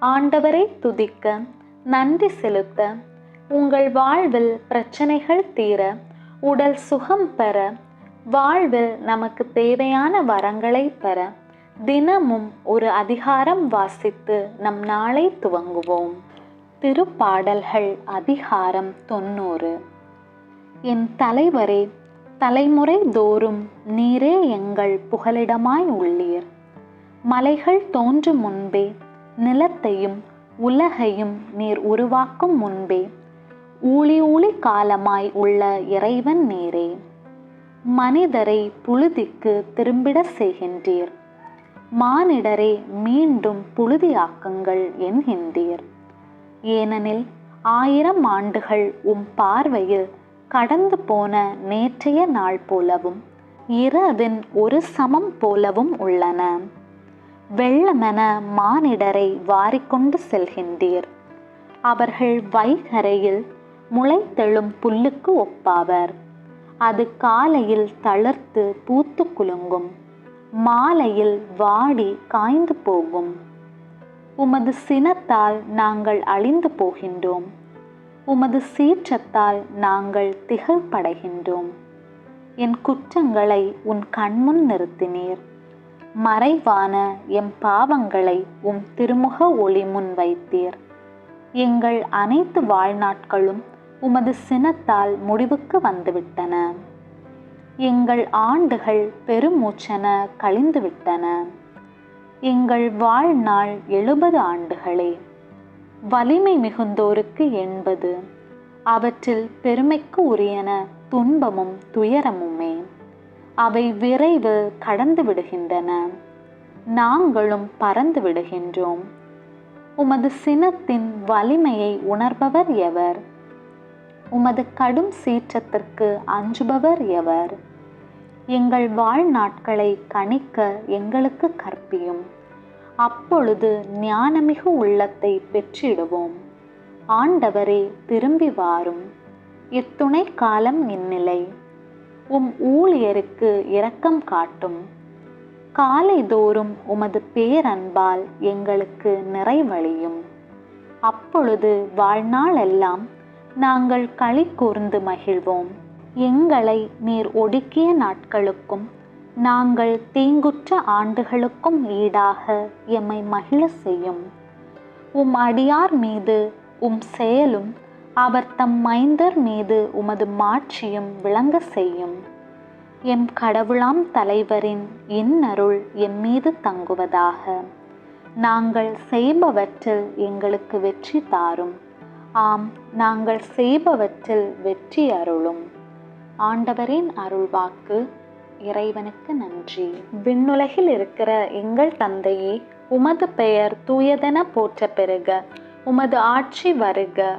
ஆண்டவரை துதிக்க நன்றி செலுத்த உங்கள் வாழ்வில் பிரச்சனைகள் தீர உடல் சுகம் பெற வாழ்வில் நமக்கு தேவையான வரங்களை பெற தினமும் ஒரு அதிகாரம் வாசித்து நம் நாளை துவங்குவோம். திருப்பாடல்கள் அதிகாரம் தொண்ணூறு. என் தலைவரே தலைமுறை தோறும் நீரே எங்கள் புகலிடமாய் உள்ளீர். மலைகள் தோன்றும் முன்பே நிலத்தையும் உலகையும் நீர் உருவாக்கும் முன்பே ஊழி ஊழி காலமாய் உள்ள இறைவன் நீரே. மனிதரை புழுதிக்கு திரும்பிட செய்கின்றீர். மானிடரை மீண்டும் புழுதியாக்குங்கள் என்கின்றீர். ஏனெனில் ஆயிரம் ஆண்டுகள் உம் பார்வையில் கடந்து போன நேற்றைய நாள் போலவும் இரவின் ஒரு சமம் போலவும் உள்ளன. வெள்ளமென மானிடரை வாரிக்கொண்டு செல்கின்றீர். அவர்கள் வைகரையில் முளைத்தெழும் புல்லுக்கு ஒப்பாவர். அது காலையில் தளர்த்து பூத்து குலுங்கும். மாலையில் வாடி காய்ந்து போகும். உமது சினத்தால் நாங்கள் அழிந்து போகின்றோம். உமது சீற்றத்தால் நாங்கள் திகழ்படைகின்றோம். என் குற்றங்களை உன் கண்முன் நிறுத்தினீர். மறைவான எம் பாவங்களை உம் திருமுக ஒளி முன் வைத்தீர். எங்கள் அனைத்து வாழ்நாட்களும் உமது சினத்தால் முடிவுக்கு வந்துவிட்டன. எங்கள் ஆண்டுகள் பெருமூச்சென கழிந்துவிட்டன. எங்கள் வாழ்நாள் எழுபது ஆண்டுகளே. வலிமை மிகுந்தோருக்கு எண்பது அவற்றில் பெருமைக்கு உரியன துன்பமும் துயரமுமே. அவை விரைவில் கடந்து விடுகின்றன. நாங்களும் பறந்து விடுகின்றோம். உமது சினத்தின் வலிமையை உணர்பவர் எவர்? உமது கடும் சீற்றத்திற்கு அஞ்சுபவர் எவர்? எங்கள் வாழ்நாட்களை கணிக்க எங்களுக்கு கற்பியும். அப்பொழுது ஞானமிகு உள்ளத்தை பெற்றிடுவோம். ஆண்டவரே திரும்பி வாரும். இத்துணை காலம் இந்நிலை உம் ஊழியருக்கு இரக்கம் காட்டும். காலைதோறும் உமது பேரன்பால் எங்களுக்கு நிறைவழியும். அப்பொழுது வாழ்நாளெல்லாம் நாங்கள் களி கூர்ந்து மகிழ்வோம். எங்களை நீர் ஒடுக்கிய நாட்களுக்கும் நாங்கள் தீங்குற்ற ஆண்டுகளுக்கும் ஈடாக எம்மை மகிழ செய்யும். உம் அடியார் மீது உம் செயலும் அவர் தம் மைந்தர் மீது உமது மாட்சியும் விளங்க செய்யும். எம் கடவுளாம் தலைவரின் இன்னருள் எம் மீது தங்குவதாக. நாங்கள் செய்பவற்றில் எங்களுக்கு வெற்றி தாரும். ஆம் நாங்கள் செய்பவற்றில் வெற்றி அருளும். ஆண்டவரின் அருள்வாக்கு இறைவனுக்கு நன்றி. விண்ணுலகில் இருக்கிற எங்கள் தந்தையே உமது பெயர் தூயதென போற்ற பெறுக உமது ஆட்சி வருக.